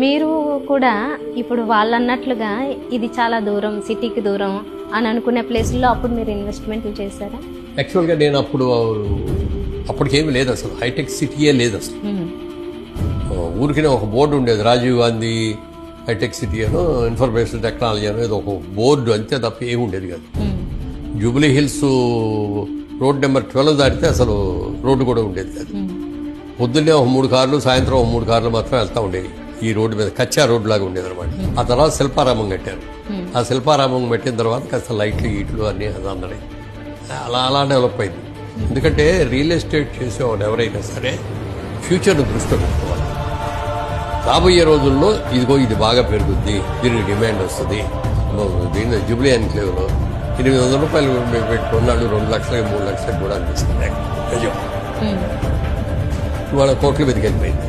మీరు కూడా ఇప్పుడు వాళ్ళు అన్నట్లుగా ఇది చాలా దూరం సిటీకి దూరం అని అనుకునే ప్లేస్లో అప్పుడు మీరు ఇన్వెస్ట్మెంట్లు చేశారా యాక్చువల్గా నేను అప్పుడు అప్పటికేమీ లేదు అసలు హైటెక్ సిటీయే లేదు అసలు. ఊరికినే ఒక బోర్డు ఉండేది రాజీవ్ గాంధీ హైటెక్ సిటీ అనో ఇన్ఫర్మేషన్ టెక్నాలజీ అనో ఏదో ఒక బోర్డు అంతే తప్ప ఏమి ఉండేది కాదు. Jubilee Hills road number twelve దాటితే అసలు రోడ్డు కూడా ఉండేది కాదు. పొద్దున్నే ఒక మూడు కార్లు సాయంత్రం ఒక మూడు కార్లు మాత్రం వెళ్తా ఉండేవి ఈ రోడ్డు మీద కచ్చా రోడ్డు లాగా ఉండేది అనమాట ఆ తర్వాత శిల్పారామం కట్టారు. ఆ శిల్పారామం పెట్టిన తర్వాత కాస్త లైట్లు ఈట్లు అన్నీ అందడే అలా అలా డెవలప్ అయింది. ఎందుకంటే రియల్ ఎస్టేట్ చేసేవాడు ఎవరైనా సరే ఫ్యూచర్ను దృష్టిలో పెట్టుకోవాలి. రాబోయే రోజుల్లో ఇదిగో ఇది బాగా పెరుగుద్ది దీనికి డిమాండ్ వస్తుంది. దీని జూబ్లీ ఎన్క్లేవ్లో ఎనిమిది వందల రూపాయలు పెట్టుకున్నాడు రెండు లక్షలకి మూడు లక్షలకు కూడా అనిపిస్తుంది. నిజం. ఇవాళ కోట్ల మీదకి వెళ్ళిపోయింది.